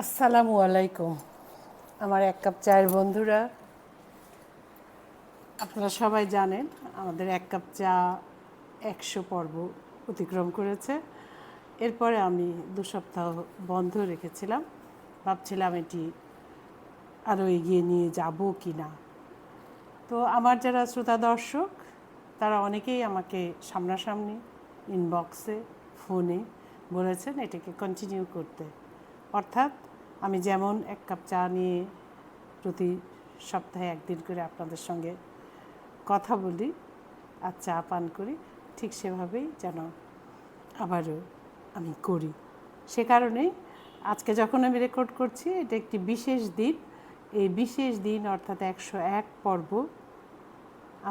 আসসালামু আলাইকুম। আমার এক কাপ চায়ের বন্ধুরা, আপনারা সবাই জানেন আমাদের এক কাপ চা একশো পর্ব অতিক্রম করেছে। এরপরে আমি দু সপ্তাহ বন্ধ রেখেছিলাম। ভাবছিলাম এটি আরও এগিয়ে নিয়ে যাব কি না। তো আমার যারা শ্রোতা দর্শক, তারা অনেকেই আমাকে সামনাসামনি ইনবক্সে ফোনে বলেছেন এটাকে কন্টিনিউ করতে। অর্থাৎ আমি যেমন এক কাপ চা নিয়ে প্রতি সপ্তাহে একদিন করে আপনাদের সঙ্গে কথা বলি আর চা পান করি, ঠিক সেভাবেই যেন আবারও আমি করি। সে কারণেই আজকে যখন আমি রেকর্ড করছি, এটা একটি বিশেষ দিন। এই বিশেষ দিন অর্থাৎ একশো এক পর্ব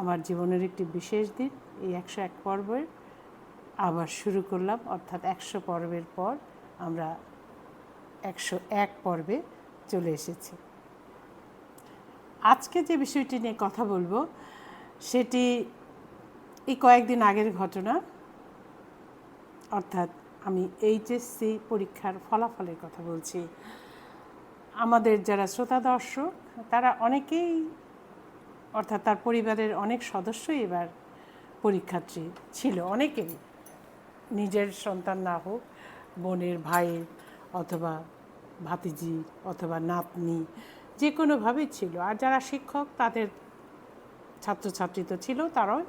আমার জীবনের একটি বিশেষ দিন। এই একশো এক পর্বের আবার শুরু করলাম, অর্থাৎ একশো পর্বের পর আমরা একশো এক পর্বে চলে এসেছি। আজকে যে বিষয়টি নিয়ে কথা বলব, সেটি এই কয়েকদিন আগের ঘটনা। অর্থাৎ আমি এইচএসসি পরীক্ষার ফলাফলের কথা বলছি। আমাদের যারা শ্রোতা দর্শক, তারা অনেকেই, অর্থাৎ তার পরিবারের অনেক সদস্যই এবার পরীক্ষার্থী ছিল। অনেকেই, নিজের সন্তান না হোক, বোনের, ভাইয়ের অথবা ভাতিজি অথবা নাতনি, যে কোনোভাবেই ছিল। আর যারা শিক্ষক, তাদের ছাত্রছাত্রী তো ছিল, তারাও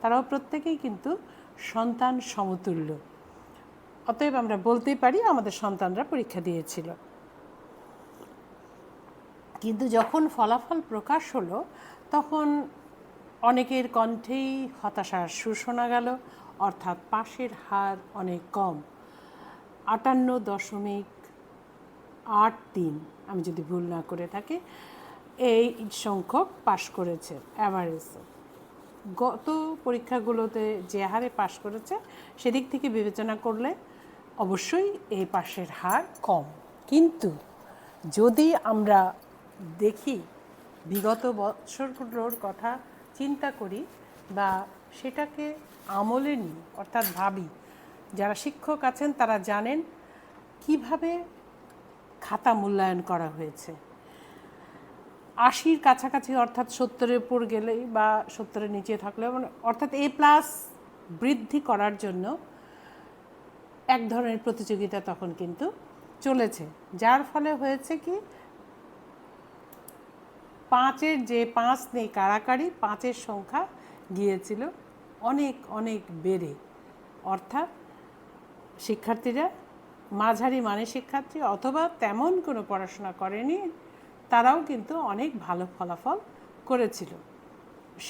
তারাও প্রত্যেকেই কিন্তু সন্তান সমতুল্য। অতএব আমরা বলতেই পারি, আমাদের সন্তানরা পরীক্ষা দিয়েছিল। কিন্তু যখন ফলাফল প্রকাশ হলো, তখন অনেকের কণ্ঠেই হতাশার সুর শোনা গেল, অর্থাৎ পাশের হার অনেক কম। আটান্ন দশমিক আট তিন, আমি যদি ভুল না করে থাকি, এই সংখ্যক পাশ করেছে অ্যাভারেজ গত পরীক্ষাগুলোতে যে হারে পাশ করেছে, সেদিক থেকে বিবেচনা করলে অবশ্যই এই পাশের হার কম। কিন্তু যদি আমরা দেখি বিগত বছরগুলোর কথা চিন্তা করি বা সেটাকে আমলে নিই, অর্থাৎ ভাবি যারা শিক্ষক আছেন, তারা জানেন কীভাবে খাতা মূল্যায়ন করা হয়েছে। আশির কাছাকাছি অর্থাৎ সত্তরের উপর গেলেই বা সত্তরের নিচে থাকলে মানে অর্থাৎ এ প্লাস বৃদ্ধি করার জন্য এক ধরনের প্রতিযোগিতা তখন কিন্তু চলেছে। যার ফলে হয়েছে কি, পাঁচের যে পাঁচ নেই কারাকারি পাঁচের সংখ্যা গিয়েছিল অনেক অনেক বেড়ে। অর্থাৎ শিক্ষার্থীরা, মাঝারি মানে শিক্ষার্থী অথবা তেমন কোনো পড়াশোনা করেনি, তারাও কিন্তু অনেক ভালো ফলাফল করেছিল।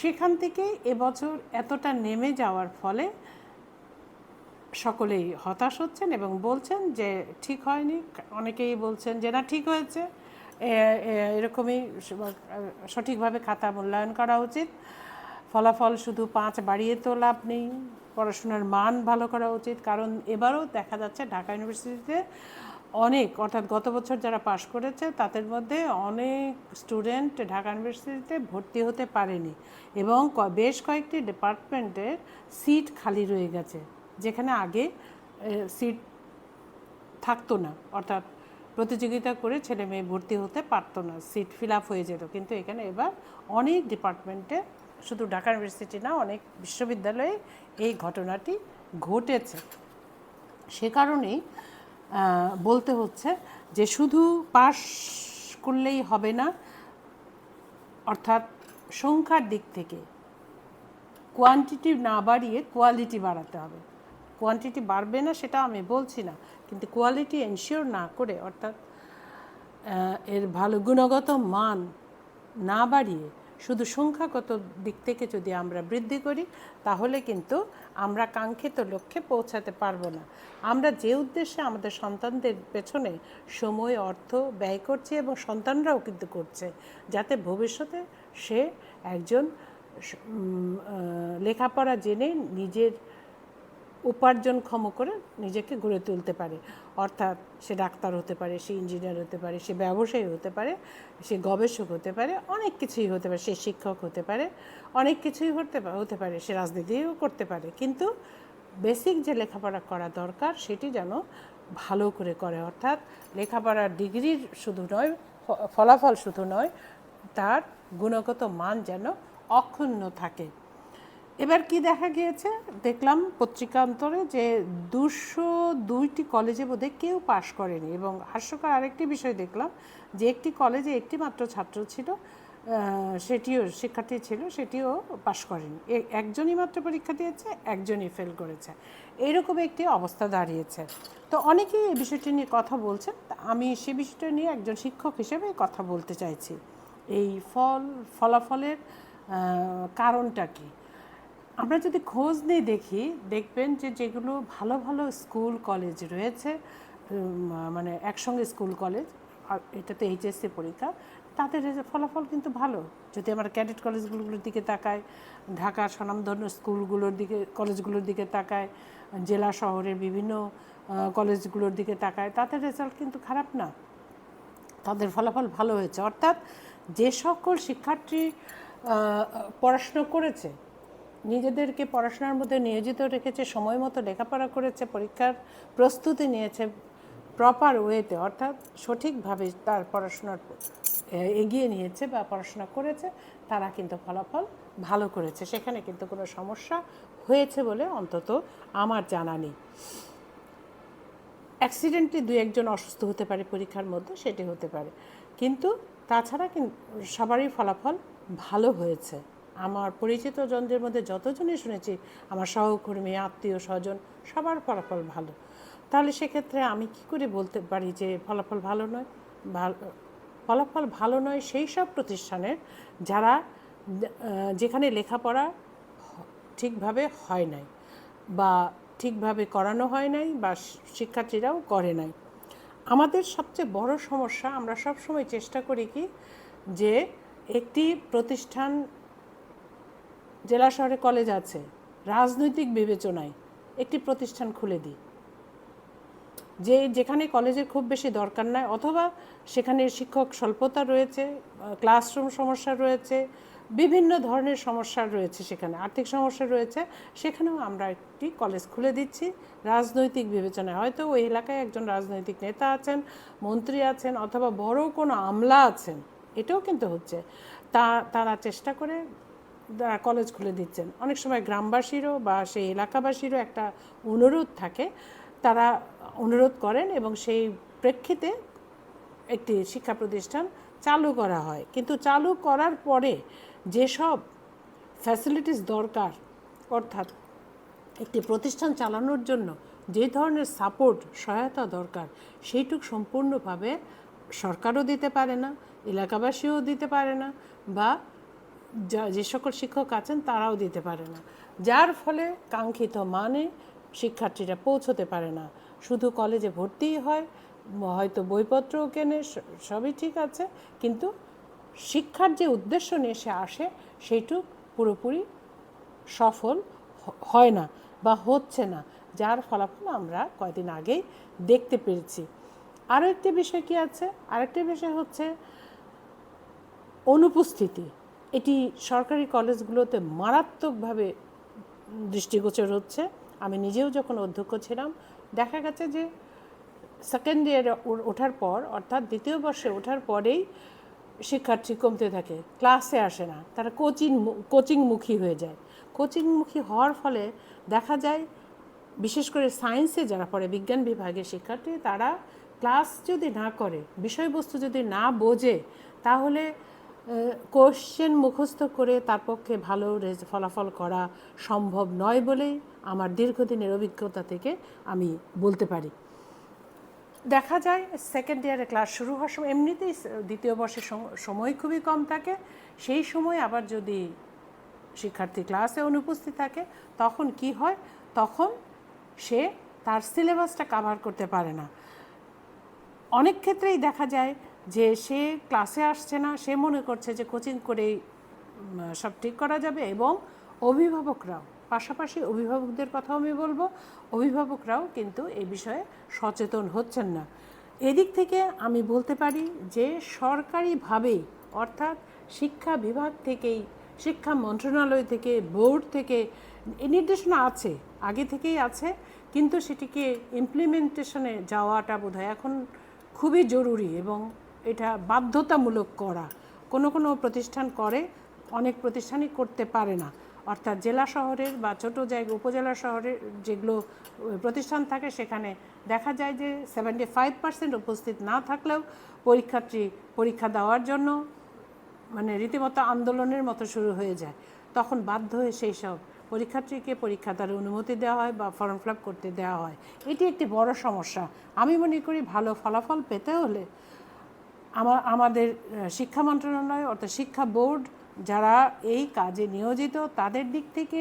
সেখান থেকে এবছর এতটা নেমে যাওয়ার ফলে সকলেই হতাশ হচ্ছেন এবং বলছেন যে ঠিক হয়নি। অনেকেই বলছেন যে না, ঠিক হয়েছে। এরকমই সঠিকভাবে খাতা মূল্যায়ন করা উচিত। ফলাফল শুধু পাঁচ বাড়িয়ে তো লাভ নেই। পড়াশোনার মান ভালো করা উচিত। কারণ এবারও দেখা যাচ্ছে ঢাকা ইউনিভার্সিটিতে অনেক, অর্থাৎ গত বছর যারা পাশ করেছে, তাদের মধ্যে অনেক স্টুডেন্ট ঢাকা ইউনিভার্সিটিতে ভর্তি হতে পারেনি এবং বেশ কয়েকটি ডিপার্টমেন্টের সিট খালি রয়ে গেছে, যেখানে আগে সিট থাকতো না। অর্থাৎ প্রতিযোগিতা করে ছেলে মেয়ে ভর্তি হতে পারতো না, সিট ফিল আপ হয়ে যেত। কিন্তু এখানে এবার অনেক ডিপার্টমেন্টে শুধু ঢাকা ইউনিভার্সিটি না, অনেক বিশ্ববিদ্যালয়ে এই ঘটনাটি ঘটেছে। সে কারণেই বলতে হচ্ছে যে শুধু পাশ করলেই হবে না, অর্থাৎ সংখ্যার দিক থেকে কোয়ান্টিটি না বাড়িয়ে কোয়ালিটি বাড়াতে হবে। কোয়ান্টিটি বাড়বে না সেটা আমি বলছি না, কিন্তু কোয়ালিটি এনশিওর না করে, অর্থাৎ এর ভালো গুণগত মান না বাড়িয়ে শুধু সংখ্যাগত দিক থেকে যদি আমরা বৃদ্ধি করি, তাহলে কিন্তু আমরা কাঙ্ক্ষিত লক্ষ্যে পৌঁছাতে পারব না। আমরা যে উদ্দেশ্যে আমাদের সন্তানদের পেছনে সময়, অর্থ ব্যয় করছি এবং সন্তানরাও কিন্তু করছে, যাতে ভবিষ্যতে সে একজন লেখাপড়া জেনে নিজের উপার্জনক্ষম করে নিজেকে গড়ে তুলতে পারে। অর্থাৎ সে ডাক্তার হতে পারে, সে ইঞ্জিনিয়ার হতে পারে, সে ব্যবসায়ী হতে পারে, সে গবেষক হতে পারে, অনেক কিছুই হতে পারে, সে শিক্ষক হতে পারে, অনেক কিছুই হতে হতে পারে, সে রাজনীতিও করতে পারে। কিন্তু বেসিক যে লেখাপড়া করা দরকার সেটি যেন ভালো করে করে। অর্থাৎ লেখাপড়ার ডিগ্রির শুধু নয় ফলাফল শুধু নয়, তার গুণগত মান যেন অক্ষুণ্ণ থাকে। এবার কি দেখা গিয়েছে? দেখলাম পত্রিকান্তরে যে দুশো দুইটি কলেজে বোধহয় কেউ পাশ করেনি এবং হাস্যকর আরেকটি বিষয় দেখলাম যে একটি কলেজে একটি মাত্র ছাত্র ছিল সেটিও শিক্ষার্থী ছিল, সেটিও পাশ করেনি। একজনই মাত্র পরীক্ষা দিয়েছে, একজনই ফেল করেছে। এইরকম একটি অবস্থা দাঁড়িয়েছে। তো অনেকেই এই বিষয়টি নিয়ে কথা বলছেন আমি সে বিষয়টা নিয়ে একজন শিক্ষক হিসেবে কথা বলতে চাইছি। এই ফল, ফলাফলের কারণটা কি? আমরা যদি খোঁজ নিয়ে দেখি, দেখবেন যে যেগুলো ভালো ভালো স্কুল, কলেজ রয়েছে মানে একসঙ্গে স্কুল, কলেজ, আর এটা তো এইচএসসি পরীক্ষা, তাদের ফলাফল কিন্তু ভালো। যদি আমরা ক্যাডেট কলেজগুলোর দিকে তাকাই ঢাকার স্বনামধন্য স্কুলগুলোর দিকে, কলেজগুলোর দিকে তাকায় জেলা শহরের বিভিন্ন কলেজগুলোর দিকে তাকায় তাদের রেজাল্ট কিন্তু খারাপ না। তাদের ফলাফল ভালো হয়েছে। অর্থাৎ যে সকল শিক্ষার্থী পড়াশুনো করেছে নিজেদেরকে পড়াশোনার মধ্যে নিয়োজিত রেখেছে, সময় মতো লেখাপড়া করেছে, পরীক্ষার প্রস্তুতি নিয়েছে প্রপার ওয়েতে অর্থাৎ সঠিকভাবে তার পড়াশোনার এগিয়ে নিয়েছে বা পড়াশোনা করেছে, তারা কিন্তু ফলাফল ভালো করেছে। সেখানে কিন্তু কোনো সমস্যা হয়েছে বলে অন্তত আমার জানা নেই। অ্যাক্সিডেন্টলি দু একজন অসুস্থ হতে পারে পরীক্ষার মধ্যে, সেটি হতে পারে। কিন্তু তাছাড়া কিন্তু সবারই ফলাফল ভালো হয়েছে। আমার পরিচিত জনদের মধ্যে যতজনই শুনেছি, আমার সহকর্মী, আত্মীয় স্বজন, সবার ফলাফল ভালো। তাহলে সেক্ষেত্রে আমি কি করে বলতে পারি যে ফলাফল ভালো নয়? ভালো, ফলাফল ভালো নয় সেই সব প্রতিষ্ঠানের যারা যেখানে লেখাপড়া ঠিকভাবে হয় নাই বা ঠিকভাবে করানো হয় নাই বা শিক্ষার্থীরাও করে নাই। আমাদের সবচেয়ে বড় সমস্যা আমরা সব সময় চেষ্টা করি কি যে একটি প্রতিষ্ঠান জেলা শহরে কলেজ আছে, রাজনৈতিক বিবেচনায় একটি প্রতিষ্ঠান খুলে দিই। যে, যেখানে কলেজের খুব বেশি দরকার নাই, অথবা সেখানে শিক্ষক স্বল্পতা রয়েছে ক্লাসরুম সমস্যা রয়েছে, বিভিন্ন ধরনের সমস্যা রয়েছে সেখানে, আর্থিক সমস্যা রয়েছে, সেখানেও আমরা একটি কলেজ খুলে দিচ্ছি, রাজনৈতিক বিবেচনায়। হয়তো ওই এলাকায় একজন রাজনৈতিক নেতা আছেন, মন্ত্রী আছেন, অথবা বড় কোনো আমলা আছেন, এটাও কিন্তু হচ্ছে। তা, তারা চেষ্টা করে কলেজ খুলে দিচ্ছেন। অনেক সময় গ্রামবাসীরও বা সেই এলাকাবাসীরও একটা অনুরোধ থাকে। তারা অনুরোধ করেন এবং সেই প্রেক্ষিতে একটি শিক্ষা প্রতিষ্ঠান চালু করা হয়। কিন্তু চালু করার পরে যেসব ফ্যাসিলিটিস দরকার, অর্থাৎ একটি প্রতিষ্ঠান চালানোর জন্য যে ধরনের সাপোর্ট সহায়তা দরকার, সেইটুক সম্পূর্ণভাবে সরকারও দিতে পারে না, এলাকাবাসীও দিতে পারে না বা যা যে সকল শিক্ষক আছেন তারাও দিতে পারে না। যার ফলে কাঙ্ক্ষিত মানে শিক্ষার্থীরা পৌঁছতে পারে না। শুধু কলেজে ভর্তিই হয়, হয়তো বইপত্রও কেনে সবই ঠিক আছে, কিন্তু শিক্ষার যে উদ্দেশ্য নিয়ে সে আসে সেইটুক পুরোপুরি সফল হয় না বা হচ্ছে না। যার ফলাফল আমরা কয়দিন আগেই দেখতে পেরেছি। আরও একটি বিষয় কি আছে? আরেকটি বিষয় হচ্ছে অনুপস্থিতি। এটি সরকারি কলেজগুলোতে মারাত্মকভাবে দৃষ্টিগোচর হচ্ছে। আমি নিজেও যখন অধ্যক্ষ ছিলাম, দেখা গেছে যে সেকেন্ড ইয়ারে ওঠার পর, অর্থাৎ দ্বিতীয় বর্ষে ওঠার পরেই শিক্ষার্থী কমতে থাকে ক্লাসে আসে না, তারা কোচিং কোচিংমুখী হয়ে যায়। কোচিংমুখী হওয়ার ফলে দেখা যায়, বিশেষ করে সায়েন্সে যারা পড়ে, বিজ্ঞান বিভাগের শিক্ষার্থী, তারা ক্লাস যদি না করে, বিষয়বস্তু যদি না বোঝে, তাহলে কোশ্চেন মুখস্থ করে তার পক্ষে ভালো ফলাফল করা সম্ভব নয় বলেই আমার দীর্ঘদিনের অভিজ্ঞতা থেকে আমি বলতে পারি। দেখা যায় সেকেন্ড ইয়ারে ক্লাস শুরু হওয়ার সময় এমনিতেই দ্বিতীয় বর্ষের সময় খুবই কম থাকে। সেই সময় আবার যদি শিক্ষার্থী ক্লাসে অনুপস্থিত থাকে, তখন কি হয়? তখন সে তার সিলেবাসটা কাভার করতে পারে না। অনেক ক্ষেত্রেই দেখা যায় যে সে ক্লাসে আসছে না, সে মনে করছে যে কোচিং করেই সব ঠিক করা যাবে এবং অভিভাবকরাও, পাশাপাশি অভিভাবকদের কথাও আমি বলব, অভিভাবকরাও কিন্তু এ বিষয়ে সচেতন হচ্ছেন না। এদিক থেকে আমি বলতে পারি যে সরকারিভাবেই, অর্থাৎ শিক্ষা বিভাগ থেকেই, শিক্ষা মন্ত্রণালয় থেকে, বোর্ড থেকে নির্দেশনা আছে, আগে থেকেই আছে, কিন্তু সেটিকে ইমপ্লিমেন্টেশনে যাওয়াটা বোধহয় এখন খুবই জরুরি এবং এটা বাধ্যতামূলক করা। কোনো কোনো প্রতিষ্ঠান করে, অনেক প্রতিষ্ঠানই করতে পারে না। অর্থাৎ জেলা শহরের বা ছোট জায়গা, উপজেলা শহরের যেগুলো প্রতিষ্ঠান থাকে, সেখানে দেখা যায় যে সেভেন্টি ফাইভ পার্সেন্ট উপস্থিত না থাকলেও পরীক্ষার্থী পরীক্ষা দেওয়ার জন্য মানে রীতিমতো আন্দোলনের মতো শুরু হয়ে যায়। তখন বাধ্য হয়ে সেই সব পরীক্ষার্থীকে পরীক্ষা দেওয়ার অনুমতি দেওয়া হয় বা ফর্ম ফিল করতে দেওয়া হয়। এটি একটি বড় সমস্যা। আমি মনে করি ভালো ফলাফল পেতে হলে আমার, আমাদের শিক্ষা মন্ত্রণালয় অর্থাৎ শিক্ষা বোর্ড যারা এই কাজে নিয়োজিত, তাদের দিক থেকে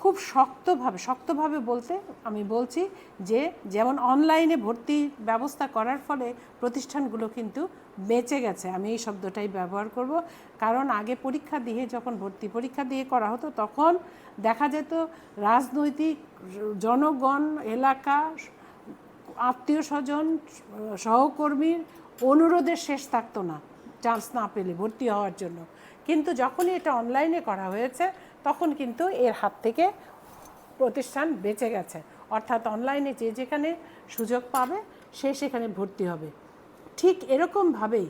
খুব শক্তভাবে শক্তভাবে বলতে আমি বলছি যে, যেমন অনলাইনে ভর্তি ব্যবস্থা করার ফলে প্রতিষ্ঠানগুলো কিন্তু বেঁচে গেছে। আমি এই শব্দটাই ব্যবহার করব। কারণ আগে পরীক্ষা দিয়ে, যখন ভর্তি পরীক্ষা দিয়ে করা হতো, তখন দেখা যেত রাজনৈতিক জনগণ, এলাকা, আত্মীয় স্বজন, সহকর্মীর অনুরোধের শেষ থাকতো না চান্স না পেলে ভর্তি হওয়ার জন্য। কিন্তু যখনই এটা অনলাইনে করা হয়েছে, তখন কিন্তু এর হাত থেকে প্রতিষ্ঠান বেঁচে গেছে। অর্থাৎ অনলাইনে যে যেখানে সুযোগ পাবে, সে সেখানে ভর্তি হবে। ঠিক এরকমভাবেই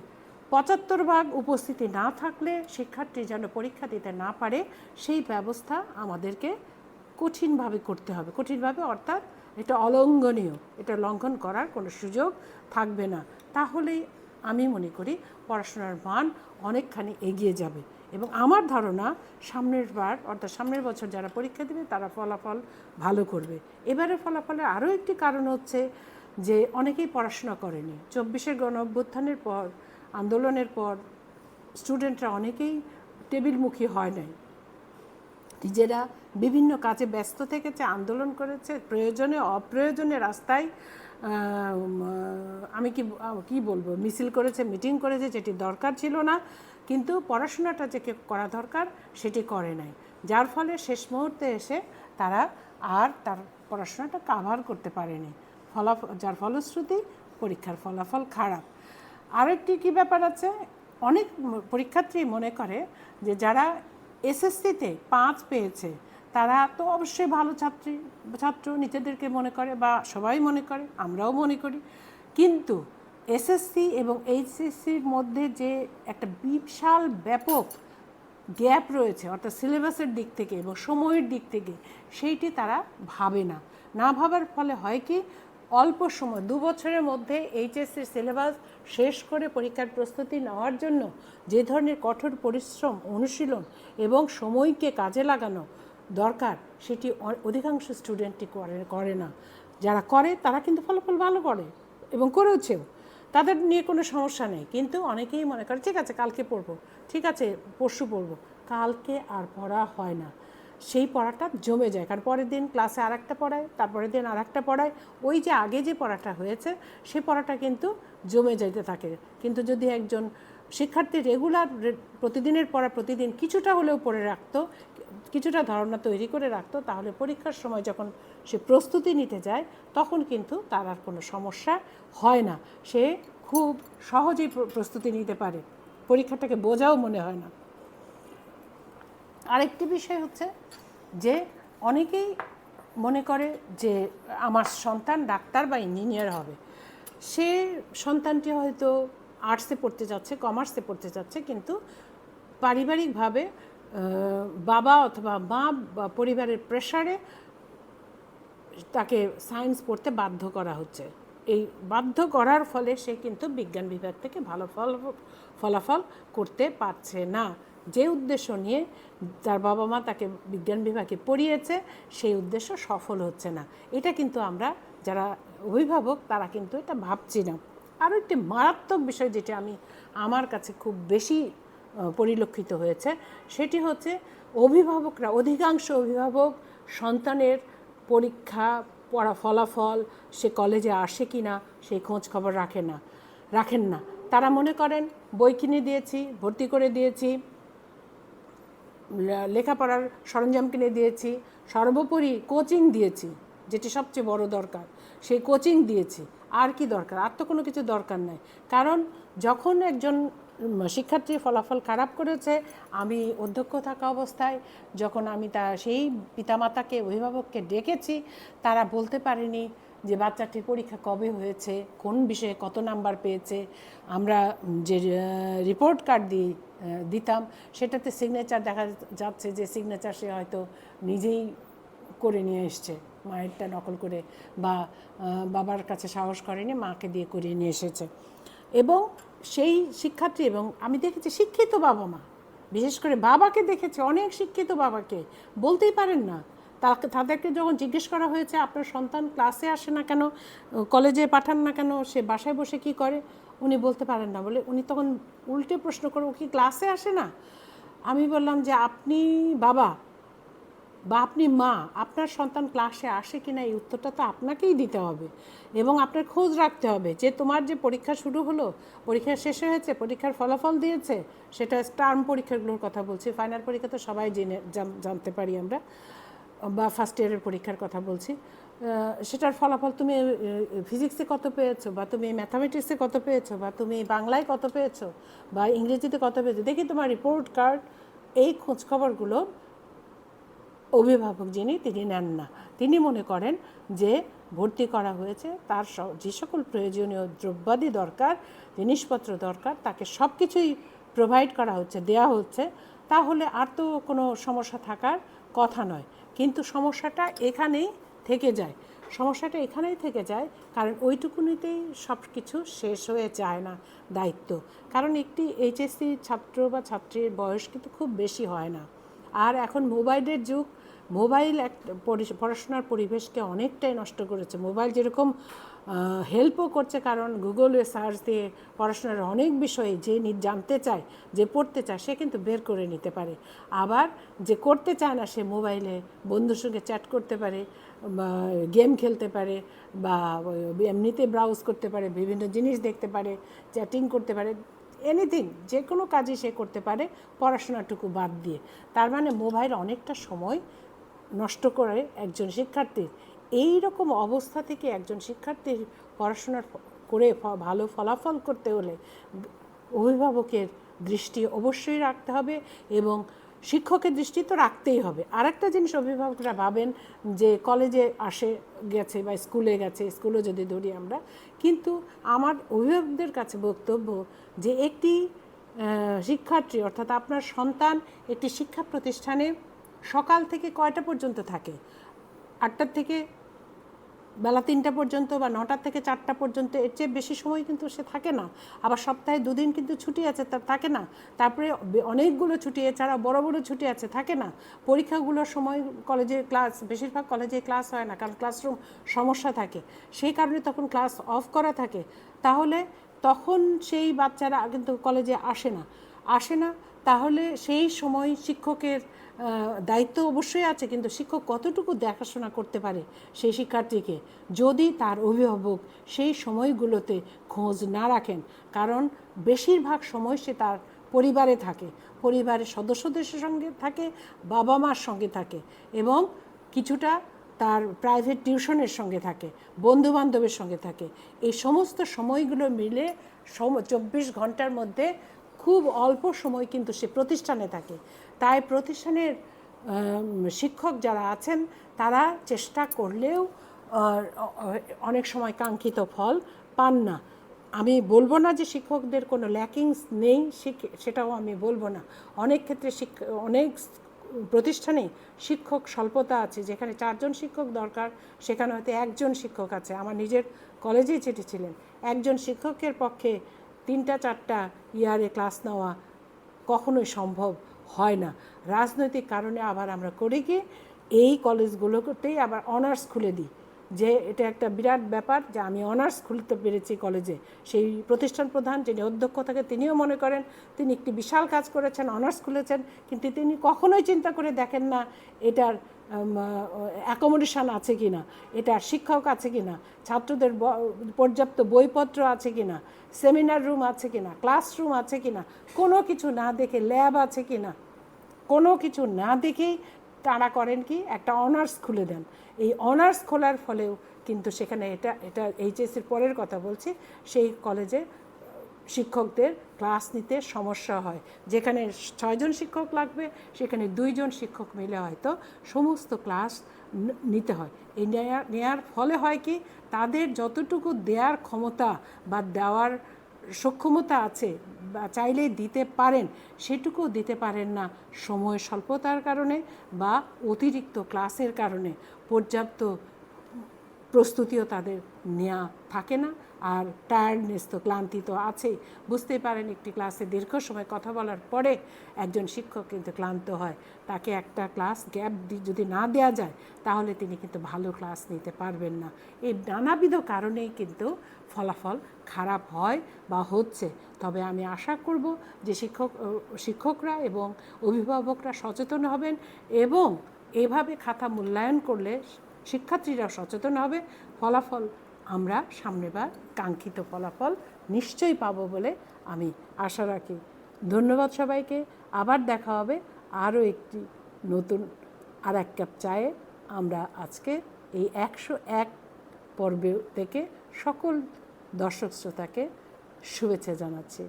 পঁচাত্তর ভাগ উপস্থিতি না থাকলে শিক্ষার্থী যেন পরীক্ষা দিতে না পারে, সেই ব্যবস্থা আমাদেরকে কঠিনভাবে করতে হবে। কঠিনভাবে অর্থাৎ এটা অলঙ্ঘনীয়, এটা লঙ্ঘন করার কোনো সুযোগ থাকবে না। তাহলেই আমি মনে করি পড়াশোনার মান অনেকখানি এগিয়ে যাবে। এবং আমার ধারণা সামনের বার, অর্থাৎ সামনের বছর যারা পরীক্ষা দেবে, তারা ফলাফল ভালো করবে। এবারে ফলাফলের আরও একটি কারণ হচ্ছে যে অনেকেই পড়াশোনা করেনি। চব্বিশের গণ অভ্যুত্থানের পর, আন্দোলনের পর স্টুডেন্টরা অনেকেই টেবিলমুখী হয় নাই। নিজেরা বিভিন্ন কাজে ব্যস্ত থেকেছে, আন্দোলন করেছে, প্রয়োজনে অপ্রয়োজনে রাস্তায় আমি কি কি বলব? মিছিল করেছে, মিটিং করেছে, যেটি দরকার ছিল না, কিন্তু পড়াশোনাটা যে করা দরকার, সেটি করে নাই। যার ফলে শেষ মুহূর্তে এসে তারা আর তার পড়াশোনাটা কাভার করতে পারেনি। ফলাফল যার ফলশ্রুতি পরীক্ষার ফলাফল খারাপ। আরেকটি কি ব্যাপার আছে? অনেক পরীক্ষার্থী মনে করে যে যারা এসএসসিতে পাঁচ পেয়েছে তারা তো অবশ্যই ভালো ছাত্রী, ছাত্র নিজেদেরকে মনে করে বা সবাই মনে করে, আমরাও মনে করি। কিন্তু এসএসসি এবং এইচএসসির মধ্যে যে একটা বিশাল ব্যাপক গ্যাপ রয়েছে, অর্থাৎ সিলেবাসের দিক থেকে এবং সময়ের দিক থেকে, সেইটি তারা ভাবে না। না ভাবার ফলে হয় কি, অল্প সময়, দু বছরের মধ্যে এইচএসসির সিলেবাস শেষ করে পরীক্ষার প্রস্তুতি নেওয়ার জন্য যে ধরনের কঠোর পরিশ্রম, অনুশীলন এবং সময়কে কাজে লাগানো দরকার, সেটি অধিকাংশ স্টুডেন্টই করে করে না। যারা করে, তারা কিন্তু ফলাফল ভালো করে এবং করেওছেও। তাদের নিয়ে কোনো সমস্যা নেই। কিন্তু অনেকেই মনে করে, ঠিক আছে, কালকে পড়ব। ঠিক আছে, পরশু পড়ব। কালকে আর পড়া হয় না। সেই পড়াটা জমে যায়। কারণ পরের দিন ক্লাসে আর একটা পড়ায়, তারপরের দিন আর একটা পড়ায়। ওই যে আগে যে পড়াটা হয়েছে, সে পড়াটা কিন্তু জমে যেতে থাকে। কিন্তু যদি একজন শিক্ষার্থী রেগুলার প্রতিদিনের পড়া প্রতিদিন কিছুটা হলেও পড়ে রাখতো কিছুটা ধারণা তৈরি করে রাখতো, তাহলে পরীক্ষার সময় যখন সে প্রস্তুতি নিতে যায়, তখন কিন্তু তার আর কোনো সমস্যা হয় না। সে খুব সহজেই প্রস্তুতি নিতে পারে। পরীক্ষাটাকে বোঝাও মনে হয় না। আরেকটি বিষয় হচ্ছে যে, অনেকেই মনে করে যে, আমার সন্তান ডাক্তার বা ইঞ্জিনিয়ার হবে। সে সন্তানটি হয়তো আর্টসে পড়তে যাচ্ছে, কমার্সে পড়তে যাচ্ছে, কিন্তু পারিবারিকভাবে বাবা অথবা মা পরিবারের প্রেশারে তাকে সায়েন্স পড়তে বাধ্য করা হচ্ছে। এই বাধ্য করার ফলে সে কিন্তু বিজ্ঞান বিভাগ থেকে ভালো ফল, ফলাফল করতে পারছে না। যে উদ্দেশ্য নিয়ে তার বাবা মা তাকে বিজ্ঞান বিভাগে পড়িয়েছে, সেই উদ্দেশ্য সফল হচ্ছে না। এটা কিন্তু আমরা যারা অভিভাবক, তারা কিন্তু এটা ভাবছি না। আরও একটি মারাত্মক বিষয় যেটা আমি আমার কাছে খুব বেশি পরিলক্ষিত হয়েছে। সেটি হচ্ছে অভিভাবকরা, অধিকাংশ অভিভাবক সন্তানের পরীক্ষা পড়া ফলাফল, সে কলেজে আসে কি না সেই খোঁজ খবর রাখে না, রাখেন না। তারা মনে করেন, বই কিনে দিয়েছি, ভর্তি করে দিয়েছি লেখাপড়ার সরঞ্জাম কিনে দিয়েছি, সর্বোপরি কোচিং দিয়েছি, যেটি সবচেয়ে বড় দরকার। সেই কোচিং দিয়েছি, আর কি দরকার? আর তো কোনো কিছু দরকার নাই। কারণ যখন একজন শিক্ষার্থীর ফলাফল খারাপ করেছে, আমি অধ্যক্ষ থাকা অবস্থায় যখন আমি তা, সেই পিতামাতাকে, অভিভাবককে ডেকেছি, তারা বলতে পারেনি যে বাচ্চাটির পরীক্ষা কবে হয়েছে, কোন বিষয়ে কত নাম্বার পেয়েছে, আমরা যে রিপোর্ট কার্ড দিই দিতাম, সেটাতে সিগনেচার দেখা যাচ্ছে যে সিগনেচার সে হয়তো নিজেই করে নিয়ে এসছে, মায়েরটা নকল করে বা বাবার কাছে সাহস করেনি, মাকে দিয়ে করিয়ে নিয়ে এসেছে। এবং সেই শিক্ষার্থী এবং আমি দেখেছি শিক্ষিত বাবা মা, বিশেষ করে বাবাকে দেখেছি, অনেক শিক্ষিত বাবাকে, বলতেই পারেন না। তাকে, তাদেরকে যখন জিজ্ঞেস করা হয়েছে, আপনার সন্তান ক্লাসে আসে না কেন কলেজে পাঠান না কেন, সে বাসায় বসে কি করে? উনি বলতে পারেন না। বলে উনি তখন উল্টে প্রশ্ন করে, ও কি ক্লাসে আসে না? আমি বললাম যে, আপনি বাবা বা আপনি মা, আপনার সন্তান ক্লাসে আসে কিনা এই উত্তরটা তো আপনাকেই দিতে হবে এবং আপনার খোঁজ রাখতে হবে যে তোমার যে পরীক্ষা শুরু হলো, পরীক্ষা শেষ হয়েছে, পরীক্ষার ফলাফল দিয়েছে, সেটা টার্ম পরীক্ষাগুলোর কথা বলছি ফাইনাল পরীক্ষা তো সবাই জেনে জানতে পারি আমরা, বা ফার্স্ট ইয়ারের পরীক্ষার কথা বলছি সেটার ফলাফল তুমি ফিজিক্সে কত পেয়েছ, বা তুমি ম্যাথামেটিক্সে কত পেয়েছ, বা তুমি বাংলায় কত পেয়েছ, বা ইংরেজিতে কত পেয়েছ, দেখি তোমার রিপোর্ট কার্ড এই খোঁজখবরগুলো অভিভাবক যিনি, তিনি নেন না। তিনি মনে করেন যে ভর্তি করা হয়েছে, তার যে সকল প্রয়োজনীয় দ্রব্যাদি দরকার, জিনিসপত্র দরকার, তাকে সব কিছুই প্রোভাইড করা হচ্ছে, দেয়া হচ্ছে, তাহলে আর তো কোনো সমস্যা থাকার কথা নয়। কিন্তু সমস্যাটা এখানেই থেকে যায়। সমস্যাটা এখানেই থেকে যায়, কারণ ওইটুকুনিতেই সব কিছু শেষ হয়ে যায় না দায়িত্ব। কারণ একটি এইচএসসি ছাত্র বা ছাত্রীর বয়স কিন্তু খুব বেশি হয় না। আর এখন মোবাইলের যুগ মোবাইল এক পড়াশোনার পরিবেশকে অনেকটাই নষ্ট করেছে। মোবাইল যেরকম হেল্পও করছে কারণ গুগলে সার্চ দিয়ে পড়াশোনার অনেক বিষয়ে যে জানতে চায়, যে পড়তে চায়, সে কিন্তু বের করে নিতে পারে। আবার যে করতে চায় না, সে মোবাইলে বন্ধুর সঙ্গে চ্যাট করতে পারে গেম খেলতে পারে, বা এমনিতে ব্রাউজ করতে পারে, বিভিন্ন জিনিস দেখতে পারে চ্যাটিং করতে পারে এনিথিং যে কোনো কাজই সে করতে পারে, পড়াশোনাটুকু বাদ দিয়ে। তার মানে মোবাইল অনেকটা সময় নষ্ট করে একজন শিক্ষার্থীর। এই রকম অবস্থা থেকে একজন শিক্ষার্থীর পড়াশোনার করে ভালো ফলাফল করতে হলে অভিভাবকের দৃষ্টি অবশ্যই রাখতে হবে এবং শিক্ষকের দৃষ্টি তো রাখতেই হবে। আর একটা জিনিস অভিভাবকরা ভাবেন যে কলেজে আসে, গেছে বা স্কুলে গেছে স্কুলে যদি ধরি আমরা, কিন্তু আমার অভিভাবকদের কাছে বক্তব্য যে একটি শিক্ষার্থী অর্থাৎ আপনার সন্তান একটি শিক্ষা প্রতিষ্ঠানে সকাল থেকে কয়টা পর্যন্ত থাকে? আটটার থেকে বেলা তিনটা পর্যন্ত বা নটার থেকে চারটা পর্যন্ত, এর চেয়ে বেশি সময় কিন্তু সে থাকে না। আবার সপ্তাহে দুদিন কিন্তু ছুটি আছে তার থাকে না। তারপরে অনেকগুলো ছুটি, এছাড়া বড় বড় ছুটি আছে, থাকে না। পরীক্ষাগুলোর সময় কলেজে ক্লাস, বেশিরভাগ কলেজে ক্লাস হয় না, কারণ ক্লাসরুম সমস্যা থাকে। সেই কারণে তখন ক্লাস অফ করা থাকে। তাহলে তখন সেই বাচ্চারা কিন্তু কলেজে আসে না। আসে না, তাহলে সেই সময় শিক্ষকের দায়িত্ব অবশ্যই আছে, কিন্তু শিক্ষক কতটুকু দেখাশোনা করতে পারে সেই শিক্ষার্থীকে যদি তার অভিভাবক সেই সময়গুলোতে খোঁজ না রাখেন, কারণ বেশিরভাগ সময় সে তার পরিবারে থাকে, পরিবারের সদস্যদের সঙ্গে থাকে, বাবা মার সঙ্গে থাকে এবং কিছুটা তার প্রাইভেট টিউশনের সঙ্গে থাকে বন্ধু বান্ধবের সঙ্গে থাকে। এই সমস্ত সময়গুলো মিলে সম, চব্বিশ ঘণ্টার মধ্যে খুব অল্প সময় কিন্তু সে প্রতিষ্ঠানে থাকে। তাই প্রতিষ্ঠানের শিক্ষক যারা আছেন, তারা চেষ্টা করলেও অনেক সময় কাঙ্ক্ষিত ফল পান না। আমি বলব না যে শিক্ষকদের কোনো ল্যাকিংস নেই সেটাও আমি বলব না। অনেক ক্ষেত্রে অনেক প্রতিষ্ঠানে শিক্ষক স্বল্পতা আছে, যেখানে চারজন শিক্ষক দরকার, সেখানে হয়তো একজন শিক্ষক আছে। আমার নিজের কলেজেই চিঠি ছিলেন, একজন শিক্ষকের পক্ষে তিনটা, চারটা ইয়ারে ক্লাস নেওয়া কখনোই সম্ভব হয় না। রাজনৈতিক কারণে আবার আমরা করে গিয়ে এই কলেজগুলোতেই আবার অনার্স খুলে দিই। যে এটা একটা বিরাট ব্যাপার যে আমি অনার্স খুলতে পেরেছি কলেজে। সেই প্রতিষ্ঠান প্রধান যিনি অধ্যক্ষ থাকে, তিনিও মনে করেন তিনি একটি বিশাল কাজ করেছেন, অনার্স খুলেছেন, কিন্তু তিনি কখনোই চিন্তা করে দেখেন না এটার অ্যাকোমোডেশন আছে কি না এটা শিক্ষক আছে কি না ছাত্রদের পর্যাপ্ত বইপত্র আছে কি না সেমিনার রুম আছে কি না ক্লাসরুম আছে কি না কোনো কিছু না দেখে ল্যাব আছে কি না কোনো কিছু না দেখেই তারা করেন কি? একটা অনার্স খুলে দেন। এই অনার্স খোলার ফলেও কিন্তু সেখানে এটা এটা এইচএসির পরের কথা বলছি, সেই কলেজে শিক্ষকদের ক্লাস নিতে সমস্যা হয়। যেখানে ছয়জন শিক্ষক লাগবে, সেখানে দুইজন শিক্ষক মিলে হয়তো সমস্ত ক্লাস নিতে হয়। এই নেয়া, নেয়ার ফলে হয় কি? তাদের যতটুকু দেওয়ার ক্ষমতা বা দেওয়ার সক্ষমতা আছে বা চাইলে দিতে পারেন সেটুকু দিতে পারেন না সময় স্বল্পতার কারণে বা অতিরিক্ত ক্লাসের কারণে। পর্যাপ্ত প্রস্তুতিও তাদের নেওয়া থাকে না আর টায়ার্ডনেস তো ক্লান্তি তো আছেই। বুঝতেই পারেন, একটি ক্লাসে দীর্ঘ সময় কথা বলার পরে একজন শিক্ষক কিন্তু ক্লান্ত হয়। তাকে একটা ক্লাস গ্যাপ যদি না দেওয়া যায়, তাহলে তিনি কিন্তু ভালো ক্লাস নিতে পারবেন না। এই নানাবিধ কারণেই কিন্তু ফলাফল খারাপ হয় বা হচ্ছে। তবে আমি আশা করব যে শিক্ষক শিক্ষকরা এবং অভিভাবকরা সচেতন হবেন এবং এভাবে খাতা মূল্যায়ন করলে শিক্ষার্থীরা সচেতন হবে, ফলাফল আমরা সামনেবার কাঙ্ক্ষিত ফলাফল নিশ্চয়ই পাবো বলে আমি আশা রাখি। ধন্যবাদ সবাইকে, আবার দেখা হবে আরও একটি নতুন আর এক কাপ চায়ে। আমরা আজকে এই একশো এক পর্বে থেকে সকল দর্শক শ্রোতাকে শুভেচ্ছা জানাচ্ছি।